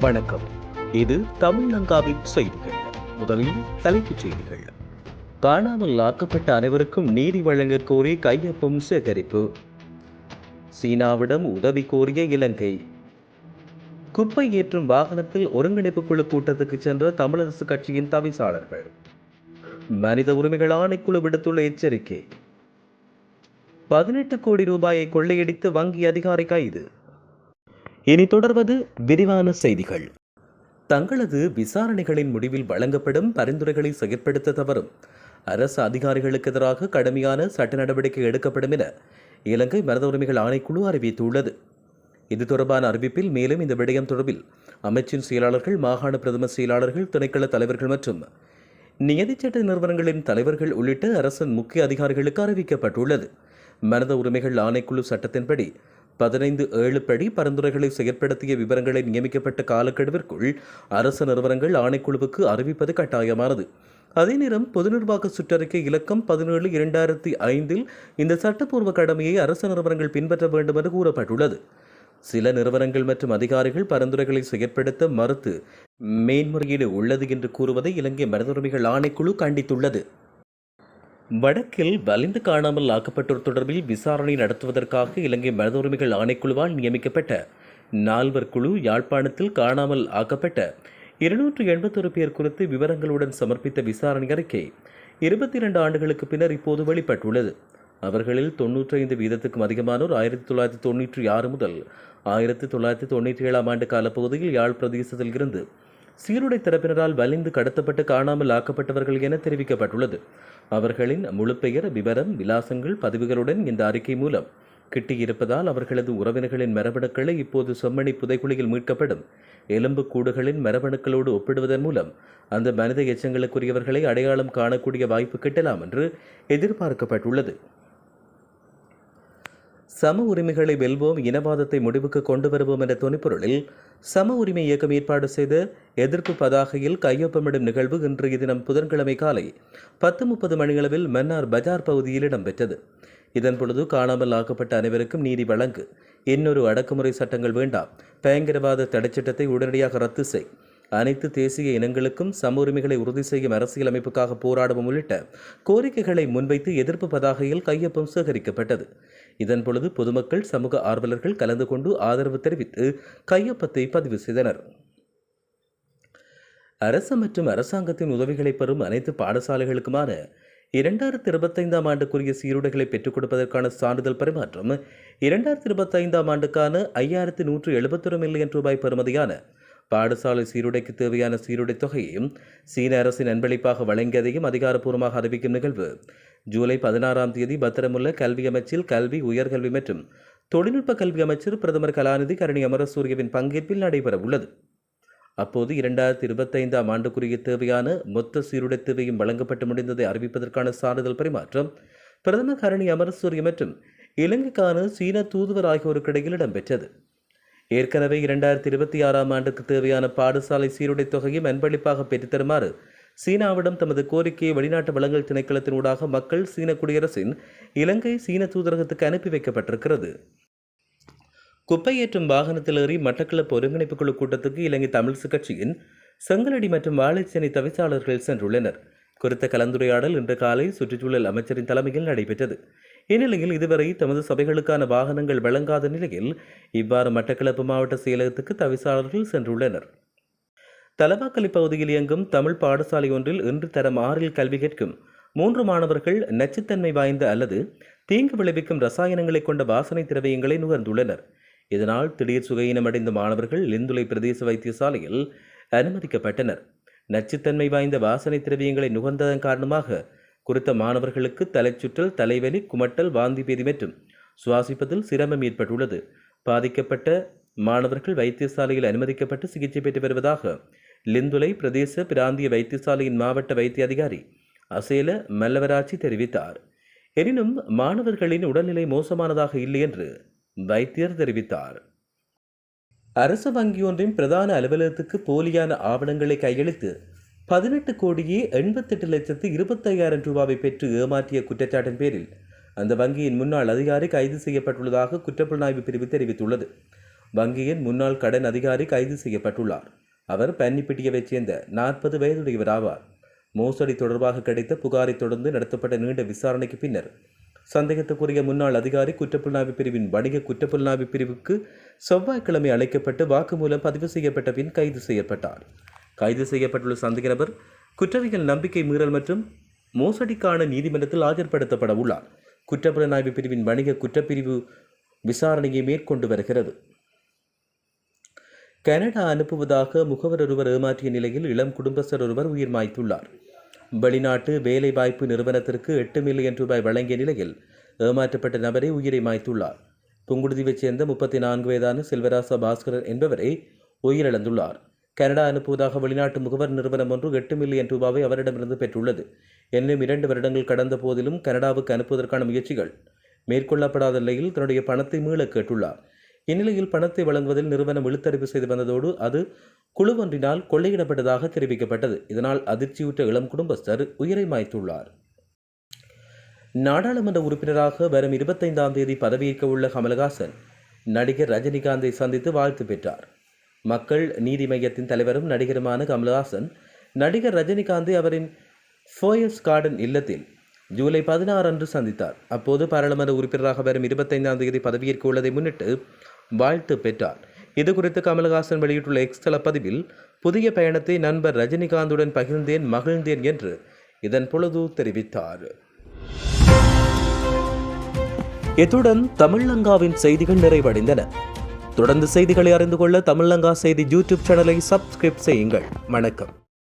வணக்கம். இது தமிழங்காவின் செய்திகள். முதலில் தலைப்புச் செய்திகள். காணாமல் ஆக்கப்பட்ட அனைவருக்கும் நீதி வழங்கக் கோரி கையொப்பம் சேகரிப்பு. சீனாவிடம் உதவி கோரிய இலங்கை. குப்பை ஏற்றும் வாகனத்தில் ஒருங்கிணைப்பு குழு கூட்டத்துக்கு சென்ற தமிழரசு கட்சியின் தவிசாளர்கள். மனித உரிமைகள் ஆணைக்குழு விடுத்துள்ள எச்சரிக்கை. பதினெட்டு கோடி ரூபாயை கொள்ளையடித்து வங்கி அதிகாரி கைது. இனி தொடர்வது விரிவான செய்திகள். தங்களது விசாரணைகளின் முடிவில் வழங்கப்படும் பரிந்துரைகளை செயற்படுத்த தவறும். அரசு அதிகாரிகளுக்கு எதிராக கடுமையான சட்ட நடவடிக்கை எடுக்கப்படும் என இலங்கை மனித உரிமைகள் ஆணைக்குழு அறிவித்துள்ளது. இது தொடர்பான அறிவிப்பில் மேலும் இந்த விடயம் தொடர்பில் அமைச்சின் செயலாளர்கள் மாகாண பிரதம செயலாளர்கள் திணைக்கள தலைவர்கள் மற்றும் நியதிச்சட்ட நிறுவனங்களின் தலைவர்கள் உள்ளிட்ட அரசின் முக்கிய அதிகாரிகளுக்கு அறிவிக்கப்பட்டுள்ளது. மனித உரிமைகள் ஆணைக்குழு சட்டத்தின்படி பதினைந்து ஏழு படி பரிந்துரைகளை செயற்படுத்திய விவரங்களை நியமிக்கப்பட்ட காலக்கெடுவிற்குள் அரசு நிறுவனங்கள் ஆணைக்குழுவுக்கு அறிவிப்பது கட்டாயமானது. அதே நேரம் பொது நிர்வாக சுற்றறிக்கை இலக்கம் பதினேழு இரண்டாயிரத்தி ஐந்தில் இந்த சட்டப்பூர்வ கடமையை அரசு நிறுவனங்கள் பின்பற்ற வேண்டும் என்று கூறப்பட்டுள்ளது. சில நிறுவனங்கள் மற்றும் அதிகாரிகள் பரிந்துரைகளை செயற்படுத்த மறுத்து மேன்முறையீடு உள்ளது என்று கூறுவதை இலங்கை மனித உரிமைகள் ஆணைக்குழு கண்டித்துள்ளது. வடக்கில் வலிந்து காணாமல் ஆக்கப்பட்டோர் தொடர்பில் விசாரணை நடத்துவதற்காக இலங்கை மனித உரிமைகள் ஆணைக்குழுவால் நியமிக்கப்பட்ட நால்வர் குழு யாழ்ப்பாணத்தில் காணாமல் ஆக்கப்பட்ட இருநூற்று எண்பத்தொரு பேர் குறித்து விவரங்களுடன் சமர்ப்பித்த விசாரணை அறிக்கை இருபத்தி இரண்டு ஆண்டுகளுக்கு பின்னர் இப்போது வெளிப்பட்டுள்ளது. அவர்களில் தொன்னூற்றி ஐந்து வீதத்துக்கும் அதிகமானோர் ஆயிரத்தி தொள்ளாயிரத்தி தொண்ணூற்றி ஆறு முதல் ஆயிரத்தி தொள்ளாயிரத்தி தொண்ணூற்றி ஏழாம் ஆண்டு காலப்பகுதியில் யாழ் பிரதேசத்தில் இருந்து சீருடை தரப்பினரால் வலிந்து கடத்தப்பட்டு காணாமல் ஆக்கப்பட்டவர்கள் என தெரிவிக்கப்பட்டுள்ளது. அவர்களின் முழு பெயர் விவரம் விலாசங்கள் பதிவுகளுடன் இந்த அறிக்கை மூலம். கிட்டியிருப்பதால் அவர்களது உறவினர்களின் மரபணுக்களை இப்போது செம்மணி புதைக்குழியில் மீட்கப்படும். எலும்பு கூடுகளின் மரபணுக்களோடு ஒப்பிடுவதன் மூலம் அந்த மனித எச்சங்களுக்குரியவர்களை அடையாளம் காணக்கூடிய வாய்ப்பு கிட்டலாம் என்று எதிர்பார்க்கப்பட்டுள்ளது. சம உரிமைகளை வெல்வோம் இனவாதத்தை முடிவுக்கு கொண்டு வருவோம் என்ற துணிப்பொருளில் சம உரிமை இயக்கம் ஏற்பாடு செய்த எதிர்ப்பு பதாகையில் கையொப்பமிடும் நிகழ்வு இன்றைய தினம் புதன்கிழமை காலை பத்து முப்பது மணியளவில் மன்னார் பஜார் பகுதியில் இடம்பெற்றது. இதன் பொழுது காணாமல் ஆக்கப்பட்ட அனைவருக்கும் நீதி வழங்கு. இன்னொரு அடக்குமுறை சட்டங்கள் வேண்டாம் பயங்கரவாத தடைச்சட்டத்தை உடனடியாக ரத்து செய். அனைத்து தேசிய இனங்களுக்கும் சம உரிமைகளை உறுதி செய்யும் அரசியலமைப்புக்காக போராடவும் உள்ளிட்ட கோரிக்கைகளை முன்வைத்து எதிர்ப்பு பதாகையில் கையொப்பம் சேகரிக்கப்பட்டது. இதன் பொழுது பொதுமக்கள் சமூக ஆர்வலர்கள் கலந்து கொண்டு ஆதரவு தெரிவித்து கையொப்பத்தை பதிவு செய்தனர். அரசு மற்றும் அரசாங்கத்தின் உதவிகளை பெறும் அனைத்து பாடசாலைகளுக்குமான இரண்டாயிரத்தி இருபத்தைந்தாம் ஆண்டுக்குரிய சீருடைகளை பெற்றுக் கொடுப்பதற்கான சான்றிதழ் பரிமாற்றம் இரண்டாயிரத்தி இருபத்தைந்தாம் ஆண்டுக்கான ஐயாயிரத்தி நூற்று எழுபத்தொரு மில்லியன் ரூபாய் பெறுமதியான பாடசாலை சீருடைக்கு தேவையான சீருடை தொகையையும் சீன அரசின் அன்பளிப்பாக வழங்கியதையும் அதிகாரப்பூர்வமாக அறிவிக்கும் நிகழ்வு ஜூலை பதினாறாம் தேதி பத்திரமுள்ள கல்வி அமைச்சில் கல்வி உயர்கல்வி மற்றும் தொழில்நுட்ப கல்வி அமைச்சர் பிரதமர் கலாநிதி கரணி அமரசூரியவின் பங்கேற்பில் நடைபெற உள்ளது அப்போது இரண்டாயிரத்தி இருபத்தைந்தாம் ஆண்டுக்குரிய தேவையான மொத்த சீருடை தேவையும் வழங்கப்பட்டு முடிந்ததை அறிவிப்பதற்கான சான்றிதழ் பரிமாற்றம் பிரதமர் கரணி அமரசூரிய மற்றும் இலங்கைக்கான சீன தூதுவர் ஆகியோருக்கிடையில் இடம்பெற்றது. ஏற்கனவே இரண்டாயிரத்தி இருபத்தி ஆறாம் ஆண்டுக்கு தேவையான பாடசாலை சீருடை தொகையும் அன்பளிப்பாக பெற்றுத்தருமாறு சீனாவிடம் தமது கோரிக்கையை வெளிநாட்டு வளங்கள் திணைக்களத்தினூடாக மக்கள் சீன குடியரசின் இலங்கை சீன தூதரகத்துக்கு அனுப்பி வைக்கப்பட்டிருக்கிறது. குப்பையேற்றும் வாகனத்தில் ஏறி மட்டக்களப்பு ஒருங்கிணைப்பு குழு கூட்டத்துக்கு இலங்கை தமிழ்சு கட்சியின் செங்கலடி மற்றும் வாழைச்சேனை தவிசாளர்கள் சென்றுள்ளனர். குறித்த கலந்துரையாடல் இன்று காலை சுற்றுச்சூழல் அமைச்சரின் தலைமையில் நடைபெற்றது. இந்நிலையில் இதுவரை தமது சபைகளுக்கான வாகனங்கள் வழங்காத நிலையில் இவ்வாறு மட்டக்களப்பு மாவட்ட செயலகத்துக்கு தவிசாளர்கள் சென்றுள்ளனர். தலவாக்கலி பகுதியில் இயங்கும் தமிழ் பாடசாலை ஒன்றில் இன்று தரம் ஆறில் கல்வி கேட்கும். மூன்று மாணவர்கள் நச்சுத்தன்மை வாய்ந்த அல்லது தீங்கு விளைவிக்கும் ரசாயனங்களை கொண்ட வாசனை திரவியங்களை நுகர்ந்துள்ளனர். இதனால் திடீர் சுகையினமடைந்த மாணவர்கள் லிந்துலை பிரதேச வைத்தியசாலையில் அனுமதிக்கப்பட்டனர். நச்சுத்தன்மை வாய்ந்த வாசனை திரவியங்களை நுகர்ந்ததன் காரணமாக குறித்த மாணவர்களுக்கு தலைச்சுற்றல் தலைவலி குமட்டல் வாந்தி பேதி மற்றும் சுவாசிப்பதில் சிரமம் ஏற்பட்டுள்ளது. பாதிக்கப்பட்ட மாணவர்கள் வைத்தியசாலையில் அனுமதிக்கப்பட்டு சிகிச்சை பெற்று வருவதாக லிந்துலை பிரதேச பிராந்திய வைத்தியசாலையின் மாவட்ட வைத்திய அதிகாரி அசேல மல்லவராட்சி தெரிவித்தார். எனினும் மாணவர்களின் உடல்நிலை மோசமானதாக இல்லை என்று வைத்தியர் தெரிவித்தார். அரசு வங்கி ஒன்றின் பிரதான அலுவலகத்துக்கு போலியான ஆவணங்களை கையளித்து பதினெட்டு கோடியே எண்பத்தெட்டு லட்சத்து இருபத்தையாயிரம் ரூபாவை பெற்று ஏமாற்றிய குற்றச்சாட்டின் பேரில் அந்த வங்கியின் முன்னாள் அதிகாரி கைது செய்யப்பட்டுள்ளதாக குற்றப்புலனாய்வு பிரிவு தெரிவித்துள்ளது. வங்கியின் முன்னாள் கடன் அதிகாரி கைது செய்யப்பட்டுள்ளார். அவர் பன்னிப்பிட்டியவைச் சேர்ந்த நாற்பது வயதுடையவர் ஆவார் மோசடி தொடர்பாக கிடைத்த புகாரை தொடர்ந்து நடத்தப்பட்ட நீண்ட விசாரணைக்கு பின்னர் சந்தேகத்துக்குரிய முன்னாள் அதிகாரி குற்றப்புலனாய்வு பிரிவின் வணிக குற்றப்புலனாய்வு பிரிவுக்கு செவ்வாய்க்கிழமை அழைக்கப்பட்டு வாக்குமூலம் பதிவு செய்யப்பட்ட பின் கைது செய்யப்பட்டார். கைது செய்யப்பட்டுள்ள சந்தேக நபர் குற்றவியல் நம்பிக்கை மீறல் மற்றும் மோசடிக்கான நீதிமன்றத்தில் ஆஜர்படுத்தப்பட உள்ளார். குற்றப்புலனாய்வு பிரிவின் வணிக குற்றப்பிரிவு விசாரணையை மேற்கொண்டு வருகிறது. கனடா அனுப்புவதாக முகவர் ஒருவர் ஏமாற்றிய நிலையில் இளம் குடும்பஸ்தர் ஒருவர் உயிர் மாய்த்துள்ளார். வெளிநாட்டு வேலைவாய்ப்பு நிறுவனத்திற்கு எட்டு மில்லியன் ரூபாய் வழங்கிய நிலையில் ஏமாற்றப்பட்ட நபரை உயிரை மாய்த்துள்ளார். புங்குடுதீவைச் சேர்ந்த முப்பத்தி நான்கு வயதான செல்வராசா பாஸ்கரன் என்பவரை உயிரிழந்துள்ளார். கனடா அனுப்புவதாக வெளிநாட்டு முகவர் நிறுவனம் ஒன்று எட்டு மில்லியன் ரூபாவை அவரிடமிருந்து பெற்றுள்ளது. இன்னும் இரண்டு வருடங்கள் கடந்த போதிலும் கனடாவுக்கு அனுப்புவதற்கான முயற்சிகள் மேற்கொள்ளப்படாத நிலையில் தன்னுடைய பணத்தை மீள கேட்டுள்ளார். இந்நிலையில் பணத்தை வழங்குவதில் நிறுவனம் இழுத்தறிவு செய்து வந்ததோடு அது குழுவொன்றினால் கொள்ளையிடப்பட்டதாக தெரிவிக்கப்பட்டது. இதனால் அதிர்ச்சியுற்ற இளம் குடும்பஸ்தர் உயிரை மாய்த்துள்ளார். நாடாளுமன்ற உறுப்பினராக வரும் இருபத்தைந்தாம் தேதி பதவியேற்க உள்ள கமலஹாசன் நடிகர் ரஜினிகாந்தை சந்தித்து வாழ்த்து பெற்றார். மக்கள் நீதி மையத்தின் தலைவரும் நடிகருமான கமலஹாசன் நடிகர் ரஜினிகாந்தை அவரின் ஃபோயஸ் கார்டன் இல்லத்தில் ஜூலை பதினாறு அன்று சந்தித்தார். அப்போது பாராளுமன்ற உறுப்பினராக வரும் இருபத்தைந்தாம் தேதி பதவியேற்க உள்ளதை முன்னிட்டு வாழ்த்து பெற்றார். இது குறித்து கமல்ஹாசன் வெளியிட்டுள்ள எக்ஸ்தல பதிவில் புதிய பயணத்தை நண்பர் ரஜினிகாந்துடன் பகிர்ந்தேன் மகிழ்ந்தேன் என்று இதன் பொழுது தெரிவித்தார். இத்துடன் தமிழங்காவின் செய்திகள் நிறைவடைந்தன. தொடர்ந்து செய்திகளை அறிந்து கொள்ள தமிழங்கா செய்தி யூடியூப் சேனலை சப்ஸ்கிரைப் செய்யுங்கள். வணக்கம்.